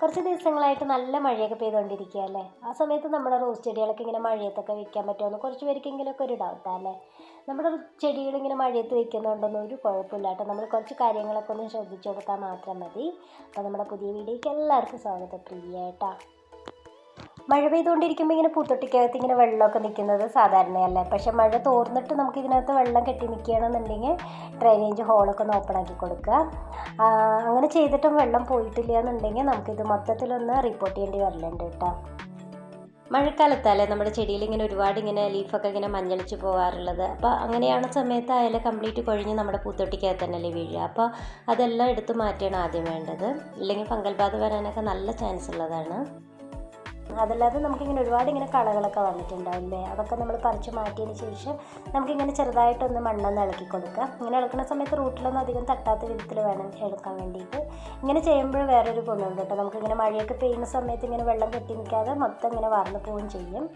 കുറച്ച് ദിവസങ്ങളായിട്ട് നല്ല മഴയൊക്കെ പെയ്തുകൊണ്ടിരിക്കുക അല്ലേ? ആ സമയത്ത് നമ്മുടെ റോസ് ചെടികളൊക്കെ ഇങ്ങനെ മഴയത്തൊക്കെ വെക്കാൻ പറ്റുമെന്ന് കുറച്ച് പേർക്കെങ്കിലുമൊക്കെ ഒരു ഡൗട്ടാണ് അല്ലേ? നമ്മുടെ ചെടികൾ ഇങ്ങനെ മഴയത്ത് വെക്കുന്നുണ്ടെന്ന് ഒരു കുഴപ്പമില്ല കേട്ടോ. നമ്മൾ കുറച്ച് കാര്യങ്ങളൊക്കെ ഒന്ന് ശ്രദ്ധിച്ചു കൊടുത്താൽ മാത്രം മതി. അപ്പോൾ നമ്മുടെ പുതിയ വീഡിയോയ്ക്ക് എല്ലാവർക്കും സ്വാഗതം. പ്രിയേട്ടാ മഴ പെയ്തുകൊണ്ടിരിക്കുമ്പോൾ ഇങ്ങനെ പൂത്തൊട്ടിക്കകത്ത് ഇങ്ങനെ വെള്ളമൊക്കെ നിൽക്കുന്നത് സാധാരണയല്ലേ? പക്ഷേ മഴ തോർന്നിട്ട് നമുക്ക് ഇതിനകത്ത് വെള്ളം കെട്ടി നിൽക്കുകയാണെന്നുണ്ടെങ്കിൽ ഡ്രൈനേജ് ഹോളൊക്കെ ഒന്ന് ഓപ്പൺ ആക്കി കൊടുക്കുക. അങ്ങനെ ചെയ്തിട്ടും വെള്ളം പോയിട്ടില്ല എന്നുണ്ടെങ്കിൽ നമുക്കിത് മൊത്തത്തിലൊന്ന് റിപ്പോർട്ട് ചെയ്യേണ്ടി വരലുണ്ട് കേട്ടോ. മഴക്കാലത്തല്ലേ നമ്മുടെ ചെടിയിൽ ഇങ്ങനെ ഒരുപാട് ഇങ്ങനെ ലീഫൊക്കെ ഇങ്ങനെ മഞ്ഞളിച്ച് പോകാറുള്ളത് അപ്പോൾ അങ്ങനെയാണ് സമയത്തായാലും കംപ്ലീറ്റ് കൊഴിഞ്ഞ് നമ്മുടെ പൂത്തൊട്ടിക്കകത്ത് തന്നെയല്ലേ വീഴുക? അപ്പോൾ അതെല്ലാം എടുത്ത് മാറ്റിയാണ് ആദ്യം വേണ്ടത്. ഇല്ലെങ്കിൽ ഫംഗൽ ബാധ വരാനൊക്കെ നല്ല ചാൻസ് ഉള്ളതാണ്. അതല്ലാതെ നമുക്കിങ്ങനെ ഒരുപാട് ഇങ്ങനെ കളകളൊക്കെ വന്നിട്ടുണ്ടാവില്ലേ? അതൊക്കെ നമ്മൾ പറിച്ച് മാറ്റിയതിന് ശേഷം നമുക്കിങ്ങനെ ചെറുതായിട്ടൊന്ന് മണ്ണൊന്ന് ഇളക്കി കൊടുക്കുക. ഇങ്ങനെ ഇളക്കുന്ന സമയത്ത് റൂട്ടിലൊന്നും അധികം തട്ടാത്ത വിധത്തിൽ വേണം എടുക്കാൻ വേണ്ടിയിട്ട്. ഇങ്ങനെ ചെയ്യുമ്പോൾ വേറൊരു ഗുണമുണ്ട് കേട്ടോ. നമുക്കിങ്ങനെ മഴയൊക്കെ പെയ്യുന്ന സമയത്ത് ഇങ്ങനെ വെള്ളം കെട്ടി നിൽക്കാതെ മൊത്തം ഇങ്ങനെ വാർന്നു പോവുകയും ചെയ്യും.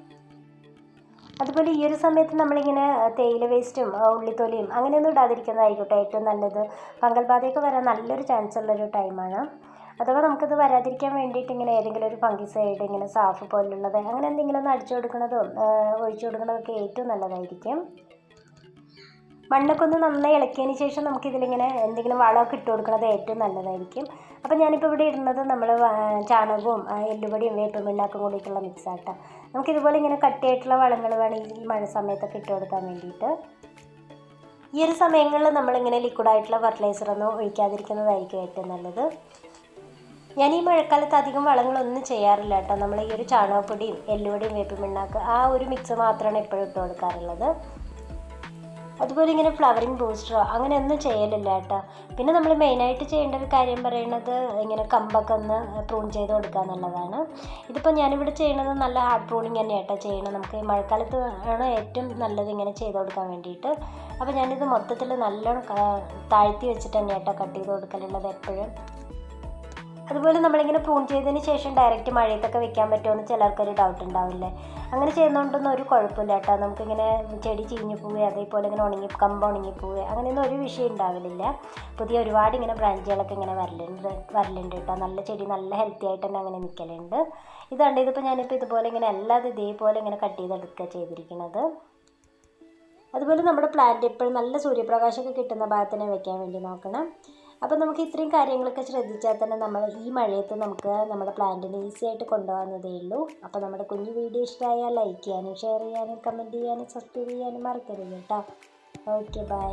അതുപോലെ ഈ ഒരു സമയത്ത് നമ്മളിങ്ങനെ തേയില വേസ്റ്റും ഉള്ളിത്തൊലിയും അങ്ങനെയൊന്നും ഇടാതിരിക്കുന്നതായിരിക്കട്ടെ ഏറ്റവും നല്ലത്. ഫംഗൽ ബാധയൊക്കെ വരാൻ നല്ലൊരു ചാൻസ് ഉള്ളൊരു ടൈമാണ് അഥവാ നമുക്കത് വരാതിരിക്കാൻ വേണ്ടിയിട്ട് ഇങ്ങനെ ഏതെങ്കിലും ഒരു ഫംഗിസൈഡ് ഇങ്ങനെ സാഫ് പോലുള്ളത് അങ്ങനെ എന്തെങ്കിലും ഒന്ന് അടിച്ചു കൊടുക്കുന്നതും ഒഴിച്ചു കൊടുക്കുന്നതൊക്കെ ഏറ്റവും നല്ലതായിരിക്കും. മണ്ണൊക്കെ ഒന്ന് നന്നായി ഇളക്കിയതിന് ശേഷം നമുക്കിതിലിങ്ങനെ എന്തെങ്കിലും വളമൊക്കെ ഇട്ട് കൊടുക്കുന്നത് ഏറ്റവും നല്ലതായിരിക്കും. അപ്പോൾ ഞാനിപ്പോൾ ഇവിടെ ഇടുന്നത് നമ്മൾ ചാണകവും എല്ലുപൊടിയും വേപ്പും പിണ്ണാക്കും കൂടിയിട്ടുള്ള മിക്സ് ആട്ടോ. നമുക്കിതുപോലെ ഇങ്ങനെ കട്ടിയായിട്ടുള്ള വളങ്ങൾ വേണം ഈ മഴ സമയത്തൊക്കെ ഇട്ട് കൊടുക്കാൻ വേണ്ടിയിട്ട്. ഈ ഒരു സമയങ്ങളിൽ നമ്മളിങ്ങനെ ലിക്വിഡായിട്ടുള്ള ഫെർട്ടിലൈസറൊന്നും ഒഴിക്കാതിരിക്കുന്നതായിരിക്കും ഏറ്റവും നല്ലത്. ഞാൻ ഈ മഴക്കാലത്ത് അധികം വളങ്ങളൊന്നും ചെയ്യാറില്ല കേട്ടോ. നമ്മൾ ഈ ഒരു ചാണകപ്പൊടിയും എല്ലുപൊടിയും വേപ്പിമിണ്ണാക്ക് ആ ഒരു മിക്സ് മാത്രമാണ് എപ്പോഴും ഇട്ട് കൊടുക്കാറുള്ളത്. അതുപോലെ ഇങ്ങനെ ഫ്ലവറിങ് ബൂസ്റ്ററോ അങ്ങനെ ഒന്നും ചെയ്യലില്ല കേട്ടോ. പിന്നെ നമ്മൾ മെയിനായിട്ട് ചെയ്യേണ്ട ഒരു കാര്യം പറയുന്നത് ഇങ്ങനെ കമ്പൊക്കെ ഒന്ന് പ്രൂൺ ചെയ്ത് കൊടുക്കുക എന്നുള്ളതാണ്. ഇതിപ്പോൾ ഞാനിവിടെ ചെയ്യണത് നല്ല ഹാർഡ് പ്രൂണിങ് തന്നെയാണ് കേട്ടോ ചെയ്യണം നമുക്ക് മഴക്കാലത്ത് ആണ് ഏറ്റവും നല്ലത് ഇങ്ങനെ ചെയ്ത് കൊടുക്കാൻ വേണ്ടിയിട്ട്. അപ്പോൾ ഞാനിത് മൊത്തത്തിൽ നല്ലോണം താഴ്ത്തി വെച്ചിട്ട് തന്നെ കേട്ടോ കട്ട് ചെയ്ത് കൊടുക്കലുള്ളത് എപ്പോഴും. അതുപോലെ നമ്മളിങ്ങനെ പ്രൂൺ ചെയ്തതിന് ശേഷം ഡയറക്റ്റ് മഴയത്തൊക്കെ വെക്കാൻ പറ്റുമെന്ന് ചിലർക്കൊരു ഡൗട്ട് ഉണ്ടാവില്ലേ? അങ്ങനെ ചെയ്യുന്നതുകൊണ്ടൊന്നും ഒരു കുഴപ്പമില്ല കേട്ടോ. നമുക്കിങ്ങനെ ചെടി ചീഞ്ഞു പോവുകയോ അതേപോലെ ഇങ്ങനെ ഉണങ്ങി കമ്പ് ഉണങ്ങി പോവുക അങ്ങനെയൊന്നും ഒരു വിഷയം ഉണ്ടാവില്ല പുതിയ ഒരുപാട് ഇങ്ങനെ ബ്രാഞ്ചുകളൊക്കെ ഇങ്ങനെ വരലുണ്ട് വരലുണ്ട് കേട്ടോ. നല്ല ചെടി നല്ല ഹെൽത്തി ആയിട്ട് തന്നെ അങ്ങനെ നിൽക്കലുണ്ട് ഇതുണ്ട് ഇതിപ്പോൾ ഞാനിപ്പോൾ ഇതുപോലെ ഇങ്ങനെ അല്ലാതെ ഇതേപോലെ ഇങ്ങനെ കട്ട് ചെയ്തെടുക്കുക ചെയ്തിരിക്കുന്നത് അതുപോലെ നമ്മുടെ പ്ലാന്റ് എപ്പോഴും നല്ല സൂര്യപ്രകാശമൊക്കെ കിട്ടുന്ന ഭാഗത്തിനെ വെക്കാൻ വേണ്ടി നോക്കണം. അപ്പോൾ നമുക്ക് ഇത്രയും കാര്യങ്ങളൊക്കെ ശ്രദ്ധിച്ചാൽ തന്നെ നമ്മൾ ഈ മഴയത്ത് നമുക്ക് നമ്മുടെ പ്ലാന്റിനെ ഈസി ആയിട്ട് കൊണ്ടുപോകുന്നതേ ഉള്ളൂ. അപ്പോൾ നമ്മുടെ കുഞ്ഞു വീഡിയോ ഇഷ്ടമായാൽ ലൈക്ക് ചെയ്യാനും ഷെയർ ചെയ്യാനും കമന്റ് ചെയ്യാനും സബ്സ്ക്രൈബ് ചെയ്യാനും മറക്കരുത് കേട്ടോ. Okay bye.